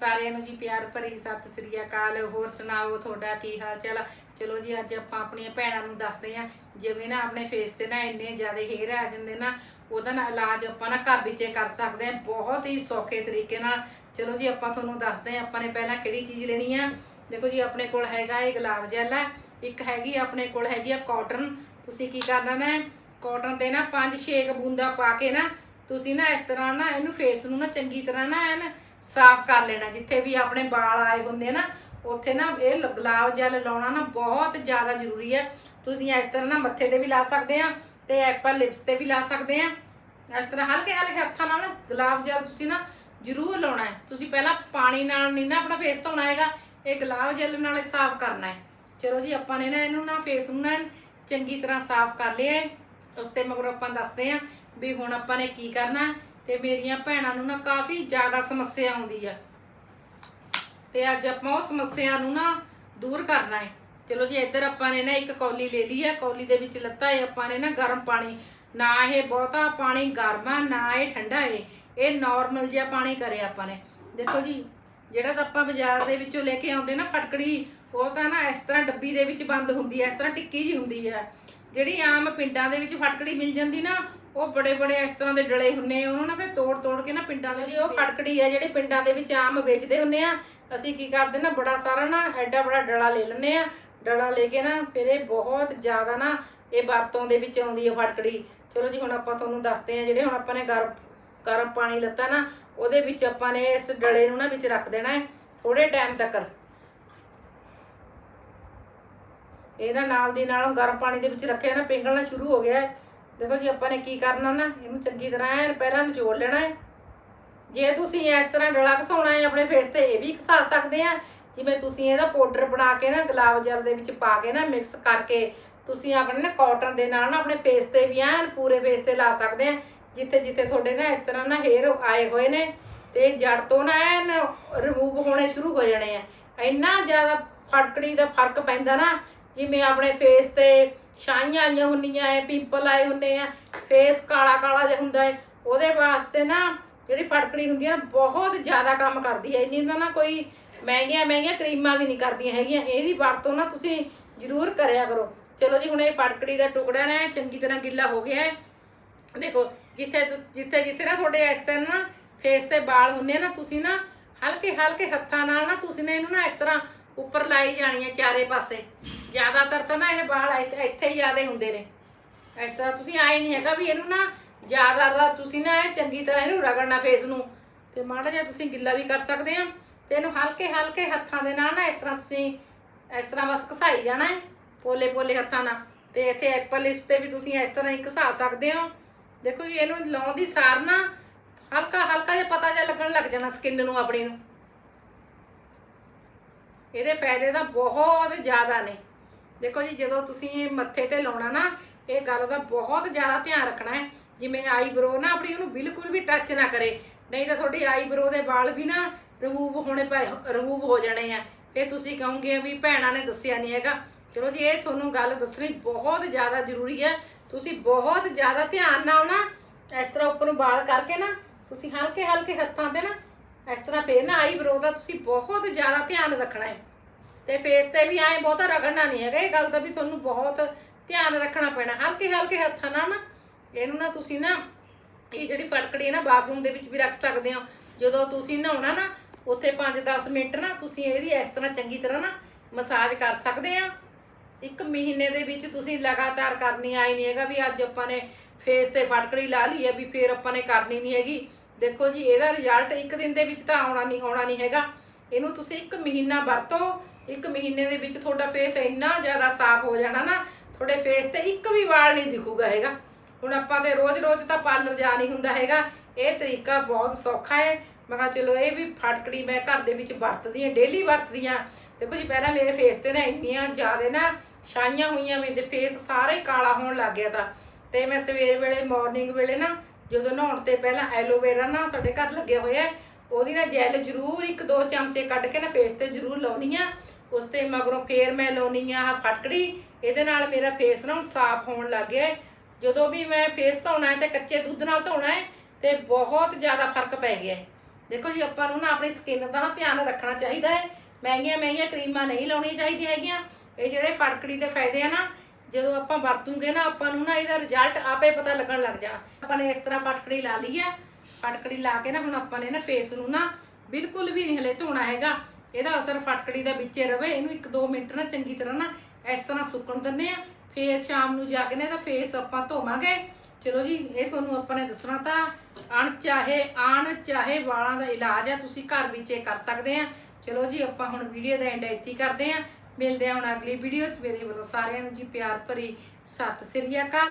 ਸਾਰਿਆਂ ਨੂੰ ਜੀ ਪਿਆਰ ਭਰੀ ਸਤਿ ਸ੍ਰੀ ਅਕਾਲ। ਹੋਰ ਸੁਣਾਓ, ਤੁਹਾਡਾ ਕੀ ਹਾਲ ਚਾਲ? ਚਲੋ ਜੀ, ਅੱਜ ਆਪਾਂ ਆਪਣੀਆਂ ਭੈਣਾਂ ਨੂੰ ਦੱਸਦੇ ਆ ਜਿਵੇਂ ਨਾ ਆਪਣੇ ਫੇਸ ਤੇ ਨਾ ਇੰਨੇ ਜ਼ਿਆਦਾ ਹੇਅਰ ਆ ਜਾਂਦੇ ਨਾ, ਉਹਦਾ ਨਾ ਇਲਾਜ ਆਪਾਂ ਨਾ ਘਰ ਵਿੱਚ ਕਰ ਸਕਦੇ ਆ ਬਹੁਤ ਹੀ ਸੌਖੇ ਤਰੀਕੇ ਨਾਲ। ਚਲੋ ਜੀ, ਆਪਾਂ ਤੁਹਾਨੂੰ ਦੱਸਦੇ ਆ ਆਪਾਂ ਨੇ ਪਹਿਲਾਂ ਕਿਹੜੀ ਚੀਜ਼ ਲੈਣੀ ਆ। ਦੇਖੋ ਜੀ, ਆਪਣੇ ਕੋਲ ਹੈਗਾ ਇਹ ਗੁਲਾਬ ਜੈਲ ਆ। ਇੱਕ ਹੈਗੀ, ਆਪਣੇ ਕੋਲ ਹੈਗੀ ਆ ਕਾਟਨ ਤੁਸੀਂ ਕੀ ਕਰਨਾ ਨਾ ਕਾਟਨ ਤੇ ਨਾ 5-6 ਬੂੰਦਾ ਪਾ ਕੇ ਨਾ, ਤੁਸੀਂ ਨਾ ਇਸ ਤਰ੍ਹਾਂ ਨਾ ਇਹਨੂੰ ਫੇਸ ਨੂੰ ਨਾ ਚੰਗੀ ਤਰ੍ਹਾਂ ਨਾ ਐਨ ਸਾਫ਼ ਕਰ ਲੈਣਾ, ਜਿੱਥੇ ਵੀ ਆਪਣੇ ਵਾਲ ਆਏ ਹੁੰਦੇ ਨਾ, ਉੱਥੇ ਨਾ ਇਹ ਗੁਲਾਬ ਜਲ ਲਾਉਣਾ ਨਾ ਬਹੁਤ ਜ਼ਿਆਦਾ ਜ਼ਰੂਰੀ ਹੈ। ਤੁਸੀਂ ਇਸ ਤਰ੍ਹਾਂ ਨਾ ਮੱਥੇ ਤੇ ਵੀ ਲਾ ਸਕਦੇ ਆ ਤੇ ਐਪਲ ਲਿਪਸ ਤੇ ਵੀ ਲਾ ਸਕਦੇ ਆ। ਇਸ ਤਰ੍ਹਾਂ ਹਲਕੇ ਹਲਕੇ ਹੱਥਾਂ ਨਾਲ ਨਾ ਗੁਲਾਬ ਜਲ ਤੁਸੀਂ ਨਾ ਜ਼ਰੂਰ ਲਾਉਣਾ ਹੈ। ਤੁਸੀਂ ਪਹਿਲਾਂ ਪਾਣੀ ਨਾਲ ਨਹੀਂ ਨਾ ਆਪਣਾ ਫੇਸ ਧੋਣਾ ਹੈਗਾ, ਇਹ ਗੁਲਾਬ ਜਲ ਨਾਲ ਸਾਫ਼ ਕਰਨਾ ਹੈ। ਚਲੋ ਜੀ, ਆਪਾਂ ਨੇ ਨਾ ਇਹਨੂੰ ਨਾ ਫੇਸ ਨੂੰ ਨਾ ਚੰਗੀ ਤਰ੍ਹਾਂ ਸਾਫ਼ ਕਰ ਲਿਆ ਹੈ। ਉਸ ਤੇ ਮਗਰੋਂ ਆਪਾਂ ਦੱਸਦੇ ਆ ਵੀ ਹੁਣ ਆਪਾਂ ਨੇ ਕੀ ਕਰਨਾ ਤੇ ਮੇਰੀਆਂ ਭੈਣਾਂ ਨੂੰ ਨਾ ਕਾਫੀ ਜ਼ਿਆਦਾ ਸਮੱਸਿਆ ਆਉਂਦੀ ਆ। ਤੇ ਅੱਜ ਆਪਾਂ ਉਹ ਸਮੱਸਿਆ ਨੂੰ ਨਾ ਦੂਰ ਕਰਨਾ ਹੈ ਚਲੋ ਜੀ, ਇੱਧਰ ਆਪਾਂ ਨੇ ਨਾ ਇੱਕ ਕੌਲੀ ਲੈ ਲਈ ਹੈ ਕੌਲੀ ਦੇ ਵਿੱਚ ਲੱਤਾ ਹੈ ਆਪਾਂ ਨੇ ਨਾ ਗਰਮ ਪਾਣੀ, ਨਾ ਇਹ ਬਹੁਤਾ ਪਾਣੀ ਗਰਮ ਆ, ਨਾ ਇਹ ਠੰਡਾ ਹੈ ਇਹ ਨਾਰਮਲ ਜਿਹਾ ਪਾਣੀ ਕਰਿਆ ਆਪਾਂ ਨੇ। ਦੇਖੋ ਜੀ, ਜਿਹੜਾ ਤਾਂ ਆਪਾਂ ਬਾਜ਼ਾਰ ਦੇ ਵਿੱਚੋਂ ਲੈ ਕੇ ਆਉਂਦੇ ਨਾ ਫਟਕੜੀ, ਉਹ ਤਾਂ ਨਾ ਇਸ ਤਰ੍ਹਾਂ ਡੱਬੀ ਦੇ ਵਿੱਚ ਬੰਦ ਹੁੰਦੀ ਹੈ ਇਸ ਤਰ੍ਹਾਂ ਟਿੱਕੀ ਜੀ ਹੁੰਦੀ ਹੈ ਜਿਹੜੀ ਆਮ ਪਿੰਡਾਂ ਦੇ ਵਿੱਚ ਫਟਕੜੀ ਮਿਲ ਜਾਂਦੀ ਨਾ ਉਹ ਬੜੇ ਬੜੇ ਇਸ ਤਰ੍ਹਾਂ ਦੇ ਡਲੇ ਹੁੰਨੇ ਉਹਨੂੰ ਨਾ ਫਿਰ ਤੋੜ ਤੋੜ ਕੇ ਨਾ ਪਿੰਡਾਂ ਦੇ ਵਿੱਚ ਉਹ ਫਟਕੜੀ ਹੈ ਜਿਹੜੀ ਪਿੰਡਾਂ ਦੇ ਵਿੱਚ ਆਮ ਵੇਚਦੇ ਹੁੰਨੇ ਆ। ਅਸੀਂ ਕੀ ਕਰਦੇ ਨਾ ਬੜਾ ਸਾਰਾ ਨਾ ਐਡਾ ਬੜਾ ਡਲਾ ਲੈ ਲੈਂਦੇ ਆ। ਡਲਾ ਲੈ ਕੇ ਨਾ ਫਿਰ ਇਹ ਬਹੁਤ ਜ਼ਿਆਦਾ ਨਾ ਇਹ ਵਰਤੋਂ ਦੇ ਵਿੱਚ ਆਉਂਦੀ ਹੈ ਫਟਕੜੀ ਚਲੋ ਜੀ ਹੁਣ ਆਪਾਂ ਤੁਹਾਨੂੰ ਦੱਸਦੇ ਆ ਜਿਹੜੇ ਹੁਣ ਆਪਾਂ ਨੇ ਗਰਮ ਗਰਮ ਪਾਣੀ ਲੱਤਾ ਨਾ ਉਹਦੇ ਵਿੱਚ ਆਪਾਂ ਨੇ ਇਸ ਡਲੇ ਨੂੰ ਨਾ ਵਿੱਚ ਰੱਖ ਦੇਣਾ ਹੈ ਥੋੜੇ ਟਾਈਮ ਤੱਕ। ਇਹਦਾ ਨਾਲ ਦੀ ਨਾਲ ਗਰਮ ਪਾਣੀ ਦੇ ਵਿੱਚ ਰੱਖਿਆ ਨਾ ਪਿਘਲਣਾ ਸ਼ੁਰੂ ਹੋ ਗਿਆ ਹੈ। ਦੇਖੋ ਜੀ, ਆਪਾਂ ਨੇ ਕੀ ਕਰਨਾ ਨਾ, ਇਹਨੂੰ ਚੰਗੀ ਤਰ੍ਹਾਂ ਐਨ ਪਹਿਲਾਂ ਨਿਚੋੜ ਲੈਣਾ ਹੈ। ਜੇ ਤੁਸੀਂ ਇਸ ਤਰ੍ਹਾਂ ਡਲਾ ਘਸਾਉਣਾ ਹੈ ਆਪਣੇ ਫੇਸ ਤੇ, ਇਹ ਵੀ ਘਸਾ ਸਕਦੇ ਆ। ਜਿਵੇਂ ਤੁਸੀਂ ਇਹਦਾ ਪਾਊਡਰ ਬਣਾ ਕੇ ਨਾ, ਗੁਲਾਬ ਜਲ ਦੇ ਵਿੱਚ ਪਾ ਕੇ ਨਾ ਮਿਕਸ ਕਰਕੇ, ਤੁਸੀਂ ਆਪਣੇ ਨਾ ਕਾਟਨ ਦੇ ਨਾਲ ਨਾ ਆਪਣੇ ਫੇਸ ਤੇ ਵੀ ਐਨ ਪੂਰੇ ਫੇਸ ਤੇ ਲਾ ਸਕਦੇ ਆ। ਜਿੱਥੇ ਜਿੱਥੇ ਤੁਹਾਡੇ ਨਾ ਇਸ ਤਰ੍ਹਾਂ ਨਾ ਹੇਅਰ ਆਏ ਹੋਏ ਨੇ, ਤੇ ਜੜ ਤੋਂ ਨਾ ਐਨ ਰਿਮੂਵ ਹੋਣੇ ਸ਼ੁਰੂ ਹੋ ਜਾਣੇ ਆ। ਇੰਨਾ ਜ਼ਿਆਦਾ ਫੜਕੜੀ ਦਾ ਫ਼ਰਕ ਪੈਂਦਾ ਨਾ, ਜਿਵੇਂ ਆਪਣੇ ਫੇਸ ਤੇ ਛਾਈਆਂ ਆਈਆਂ ਹੁੰਦੀਆਂ ਐ, ਪਿੰਪਲ ਆਏ ਹੁੰਦੇ ਆ ਫੇਸ ਕਾਲਾ ਕਾਲਾ ਜਿਹਾ ਹੁੰਦਾ ਹੈ ਉਹਦੇ ਵਾਸਤੇ ਨਾ ਜਿਹੜੀ ਫਟਕੜੀ ਹੁੰਦੀ ਹੈ ਨਾ, ਬਹੁਤ ਜ਼ਿਆਦਾ ਕੰਮ ਕਰਦੀ ਹੈ ਇੰਨੀ ਤਾਂ ਨਾ ਕੋਈ ਮਹਿੰਗੀਆਂ ਮਹਿੰਗੀਆਂ ਕਰੀਮਾਂ ਵੀ ਨਹੀਂ ਕਰਦੀਆਂ ਹੈਗੀਆਂ। ਇਹਦੀ ਵਰਤੋਂ ਨਾ ਤੁਸੀਂ ਜ਼ਰੂਰ ਕਰਿਆ ਕਰੋ। ਚਲੋ ਜੀ, ਹੁਣ ਇਹ ਫਟਕੜੀ ਦਾ ਟੁਕੜਾ ਨਾ ਚੰਗੀ ਤਰ੍ਹਾਂ ਗਿੱਲਾ ਹੋ ਗਿਆ ਹੈ ਦੇਖੋ, ਜਿੱਥੇ ਤੁ- ਜਿੱਥੇ ਜਿੱਥੇ ਨਾ ਤੁਹਾਡੇ ਇਸ ਤਰ੍ਹਾਂ ਨਾ ਫੇਸ ਤੇ ਵਾਲ ਹੁੰਨੇ ਆ ਨਾ, ਤੁਸੀਂ ਨਾ ਹਲਕੇ ਹਲਕੇ ਹੱਥਾਂ ਨਾਲ ਨਾ ਤੁਸੀਂ ਨੇ ਇਹਨੂੰ ਨਾ ਇਸ ਤਰ੍ਹਾਂ ਉੱਪਰ ਲਾਈ ਜਾਣੀ ਹੈ ਚਾਰੇ ਪਾਸੇ। ਜ਼ਿਆਦਾਤਰ ਤਾਂ ਨਾ ਇਹ ਵਾਲ ਇੱਥੇ ਇੱਥੇ ਹੀ ਜ਼ਿਆਦੇ ਹੁੰਦੇ ਨੇ। ਇਸ ਤਰ੍ਹਾਂ ਤੁਸੀਂ ਆਏ ਨਹੀਂ ਹੈਗਾ ਵੀ ਇਹਨੂੰ ਨਾ ਜ਼ਿਆਦਾ ਦਾ ਤੁਸੀਂ ਨਾ ਇਹ ਚੰਗੀ ਤਰ੍ਹਾਂ ਇਹਨੂੰ ਰਗੜਨਾ ਫੇਸ ਨੂੰ। ਤੇ ਮਾੜਾ ਜਿਹਾ ਤੁਸੀਂ ਗਿੱਲਾ ਵੀ ਕਰ ਸਕਦੇ ਆ। ਤੇ ਇਹਨੂੰ ਹਲਕੇ ਹਲਕੇ ਹੱਥਾਂ ਦੇ ਨਾਲ ਨਾ ਇਸ ਤਰ੍ਹਾਂ ਤੁਸੀਂ ਇਸ ਤਰ੍ਹਾਂ ਬਸ ਘਸਾਈ ਜਾਣਾ ਹੈ, ਪੋਲੇ ਪੋਲੇ ਹੱਥਾਂ ਨਾਲ। ਤੇ ਇੱਥੇ ਐਪਲ ਲਿਪਸ ਤੇ ਵੀ ਤੁਸੀਂ ਇਸ ਤਰ੍ਹਾਂ ਹੀ ਘਸਾ ਸਕਦੇ ਹੋ। ਦੇਖੋ ਜੀ, ਇਹਨੂੰ ਲਾਉਣ ਦੀ ਸਾਰ ਨਾ ਹਲਕਾ ਹਲਕਾ ਜਿਹਾ ਪਤਾ ਜਿਹਾ ਲੱਗਣ ਲੱਗ ਜਾਣਾ ਸਕਿਨ ਨੂੰ, ਆਪਣੀ ਨੂੰ। ਇਹਦੇ ਫਾਇਦੇ ਤਾਂ ਬਹੁਤ ਜ਼ਿਆਦਾ ਨੇ। ਦੇਖੋ ਜੀ, ਜਦੋਂ ਤੁਸੀਂ ਮੱਥੇ ਤੇ ਲਾਉਣਾ ਨਾ, ਇਹ ਗੱਲ ਦਾ ਬਹੁਤ ਜ਼ਿਆਦਾ ਧਿਆਨ ਰੱਖਣਾ ਹੈ। ਜਿਵੇਂ ਆਈਬ੍ਰੋ ਨਾ, ਆਪਣੀ ਉਹਨੂੰ ਬਿਲਕੁਲ ਵੀ ਟੱਚ ਨਾ ਕਰੇ। ਨਹੀਂ ਤਾਂ ਤੁਹਾਡੀ ਆਈਬ੍ਰੋ ਦੇ ਵਾਲ ਵੀ ਨਾ ਰਿਮੂਵ ਹੋਣੇ ਪਏ ਰਿਮੂਵ ਹੋ ਜਾਣੇ ਆ। ਫਿਰ ਤੁਸੀਂ ਕਹੋਗੇ ਵੀ ਭੈਣਾਂ ਨੇ ਦੱਸਿਆ ਨਹੀਂ ਹੈਗਾ। ਚਲੋ ਜੀ, ਇਹ ਤੁਹਾਨੂੰ ਗੱਲ ਦੱਸਣੀ ਬਹੁਤ ਜ਼ਿਆਦਾ ਜ਼ਰੂਰੀ ਹੈ। ਤੁਸੀਂ ਬਹੁਤ ਜ਼ਿਆਦਾ ਧਿਆਨ ਨਾਲ ਨਾ, ਇਸ ਤਰ੍ਹਾਂ ਉੱਪਰ ਨੂੰ ਵਾਲ ਕਰਕੇ ਨਾ, ਤੁਸੀਂ ਹਲਕੇ ਹਲਕੇ ਹੱਥਾਂ ਤੇ ਨਾ, ਇਸ ਤਰ੍ਹਾਂ ਫੇਰ ਨਾ ਆਈਬ੍ਰੋ ਦਾ ਤੁਸੀਂ ਬਹੁਤ ਜ਼ਿਆਦਾ ਧਿਆਨ ਰੱਖਣਾ ਹੈ। ਤੇ ਫੇਸ ਤੇ ਵੀ ਐਂ ਬਹੁਤਾ ਰਗੜਨਾ ਨਹੀਂ ਹੈਗਾ, ਇਹ ਗੱਲ ਦਾ ਵੀ ਤੁਹਾਨੂੰ ਬਹੁਤ ਧਿਆਨ ਰੱਖਣਾ ਪੈਣਾ। ਹਲਕੇ ਹਲਕੇ ਹੱਥਾਂ ਨਾਲ ਨਾ, ਇਹਨੂੰ ਨਾ ਤੁਸੀਂ ਨਾ ਇਹ ਜਿਹੜੀ ਫਟਕੜੀ ਹੈ ਨਾ ਬਾਥਰੂਮ ਦੇ ਵਿੱਚ ਵੀ ਰੱਖ ਸਕਦੇ ਹੋ। ਜਦੋਂ ਤੁਸੀਂ ਨਹਾਉਣਾ ਨਾ, ਉੱਥੇ 5-10 ਮਿੰਟ ਨਾ ਤੁਸੀਂ ਇਹਦੀ ਇਸ ਤਰ੍ਹਾਂ ਚੰਗੀ ਤਰ੍ਹਾਂ ਨਾ ਮਸਾਜ ਕਰ ਸਕਦੇ ਆ। ਇੱਕ ਮਹੀਨੇ ਦੇ ਵਿੱਚ ਤੁਸੀਂ ਲਗਾਤਾਰ ਕਰਨੀ ਆਈ ਨਹੀਂ ਹੈਗਾ ਵੀ ਅੱਜ ਆਪਾਂ ਨੇ ਫੇਸ ਤੇ ਫਟਕੜੀ ਲਾ ਲਈ ਹੈ ਵੀ ਫੇਰ ਆਪਾਂ ਨੇ ਕਰਨੀ ਨਹੀਂ ਹੈਗੀ। ਦੇਖੋ ਜੀ, ਇਹਦਾ ਰਿਜ਼ਲਟ ਇੱਕ ਦਿਨ ਦੇ ਵਿੱਚ ਤਾਂ ਆਉਣਾ ਨਹੀਂ ਆਉਣਾ ਨਹੀਂ ਹੈਗਾ। ਇਹਨੂੰ ਤੁਸੀਂ ਇੱਕ ਮਹੀਨਾ ਵਰਤੋ, ਇੱਕ ਮਹੀਨੇ ਦੇ ਵਿੱਚ ਤੁਹਾਡਾ ਫੇਸ ਇੰਨਾ ਜ਼ਿਆਦਾ ਸਾਫ਼ ਹੋ ਜਾਣਾ ਨਾ, ਤੁਹਾਡੇ ਫੇਸ ਤੇ ਇੱਕ ਵੀ ਵਾਲ ਨਹੀਂ ਦਿਖੂਗਾ ਹੈਗਾ। ਹੁਣ ਆਪਾਂ ਤੇ ਰੋਜ਼-ਰੋਜ਼ ਤਾਂ ਪਾਰਲਰ ਜਾ ਨਹੀਂ ਹੁੰਦਾ ਹੈਗਾ। ਇਹ ਤਰੀਕਾ ਬਹੁਤ ਸੌਖਾ ਹੈ। ਮੈਂ ਕਿਹਾ ਚਲੋ ਇਹ ਵੀ ਫਟਕੜੀ ਮੈਂ ਘਰ ਦੇ ਵਿੱਚ ਵਰਤਦੀ ਹਾਂ ਡੇਲੀ ਵਰਤਦੀ ਹਾਂ। ਦੇਖੋ ਜੀ, ਪਹਿਲਾਂ ਮੇਰੇ ਫੇਸ ਤੇ ਨਾ ਇੰਨੀਆਂ ਜ਼ਿਆਦਾ ਨਾ ਛਾਈਆਂ ਹੋਈਆਂ ਮੇਰੇ ਫੇਸ ਸਾਰਾ ਹੀ ਕਾਲਾ ਹੋਣ ਲੱਗ ਗਿਆ ਤਾਂ। ਤੇ ਮੈਂ ਸਵੇਰ ਵੇਲੇ ਮਾਰਨਿੰਗ ਵੇਲੇ ਨਾ ਜਦੋਂ ਨਹਾਉਣ ਤੇ ਪਹਿਲਾਂ ਐਲੋਵੇਰਾ ਨਾ ਸਾਡੇ ਘਰ ਲੱਗਿਆ ਹੋਇਆ ਹੈ ਉਹਦੀ ਨਾ ਜੈਲ ਜ਼ਰੂਰ ਇੱਕ ਦੋ ਚਮਚੇ ਕੱਢ ਕੇ ਨਾ ਫੇਸ ਤੇ ਜ਼ਰੂਰ ਲਾਉਣੀ ਆ। ਉਸ ਤੇ ਮਗਰੋਂ ਫੇਰ ਮੈਂ ਲਾਉਣੀ ਆ ਆਹ ਫਟਕੜੀ। ਇਹਦੇ ਨਾਲ ਮੇਰਾ ਫੇਸ ਨਾ ਹੁਣ ਸਾਫ਼ ਹੋਣ ਲੱਗ ਗਿਆ ਜਦੋਂ ਵੀ ਮੈਂ ਫੇਸ ਧੋਣਾ ਹੈ ਤੇ ਕੱਚੇ ਦੁੱਧ ਨਾਲ ਧੋਣਾ ਹੈ ਤੇ ਬਹੁਤ ਜ਼ਿਆਦਾ ਫ਼ਰਕ ਪੈ ਗਿਆ ਹੈ। ਦੇਖੋ ਜੀ, ਆਪਾਂ ਨੂੰ ਨਾ ਆਪਣੀ ਸਕਿਨ ਦਾ ਨਾ ਧਿਆਨ ਰੱਖਣਾ ਚਾਹੀਦਾ ਹੈ। ਮਹਿੰਗੀਆਂ ਮਹਿੰਗੀਆਂ ਕਰੀਮਾਂ ਨਹੀਂ ਲਾਉਣੀਆਂ ਚਾਹੀਦੀਆਂ ਹੈਗੀਆਂ। ਇਹ ਜਿਹੜੇ ਫਟਕੜੀ ਦੇ ਫਾਇਦੇ ਆ ਨਾ, ਜਦੋਂ ਆਪਾਂ ਵਰਤੂਗੇ ਨਾ, ਆਪਾਂ ਨੂੰ ਨਾ ਇਹਦਾ ਰਿਜ਼ਲਟ ਆਪੇ ਪਤਾ ਲੱਗਣ ਲੱਗ ਜਾਣਾ। ਆਪਾਂ ਨੇ ਇਸ ਤਰ੍ਹਾਂ ਫਟਕੜੀ ਲਾ ਲਈ ਆ। ਫਟਕੜੀ ਲਾ ਕੇ ਨਾ ਹੁਣ ਆਪਾਂ ਨੇ ਨਾ ਫੇਸ ਨੂੰ ਨਾ ਬਿਲਕੁਲ ਵੀ ਨਹੀਂ ਹਲੇ ਧੋਣਾ ਹੈਗਾ। ਇਹਦਾ ਅਸਰ ਫਟਕੜੀ ਦੇ ਵਿੱਚੇ ਰਵੇ, ਇਹਨੂੰ 1-2 ਮਿੰਟ ਨਾ ਚੰਗੀ ਤਰ੍ਹਾਂ ਨਾ ਇਸ ਤਰ੍ਹਾਂ ਸੁੱਕਣ ਦਿੰਨੇ ਆ ਫੇਰ ਸ਼ਾਮ ਨੂੰ ਜਾ ਕੇ ਨਾ ਇਹਦਾ ਫੇਸ ਆਪਾਂ ਧੋਵਾਂਗੇ। ਚਲੋ ਜੀ, ਇਹ ਤੁਹਾਨੂੰ ਆਪਾਂ ਨੇ ਦੱਸਣਾ ਤਾਂ, ਅਣ ਚਾਹੇ, ਆਣ ਚਾਹੇ ਵਾਲਾਂ ਦਾ ਇਲਾਜ ਹੈ ਤੁਸੀਂ ਘਰ ਵਿੱਚ ਇਹ ਕਰ ਸਕਦੇ ਆ ਚਲੋ ਜੀ, ਆਪਾਂ ਹੁਣ ਵੀਡੀਓ ਦਾ ਐਂਡ ਇੱਥੇ ਕਰਦੇ ਆ ਮਿਲਦੇ ਆ ਹੁਣ ਅਗਲੀ ਵੀਡੀਓ 'ਚ। ਮੇਰੇ ਵੱਲੋਂ ਸਾਰਿਆਂ ਨੂੰ ਜੀ ਪਿਆਰ ਭਰੀ ਸਤਿ ਸ੍ਰੀ ਅਕਾਲ।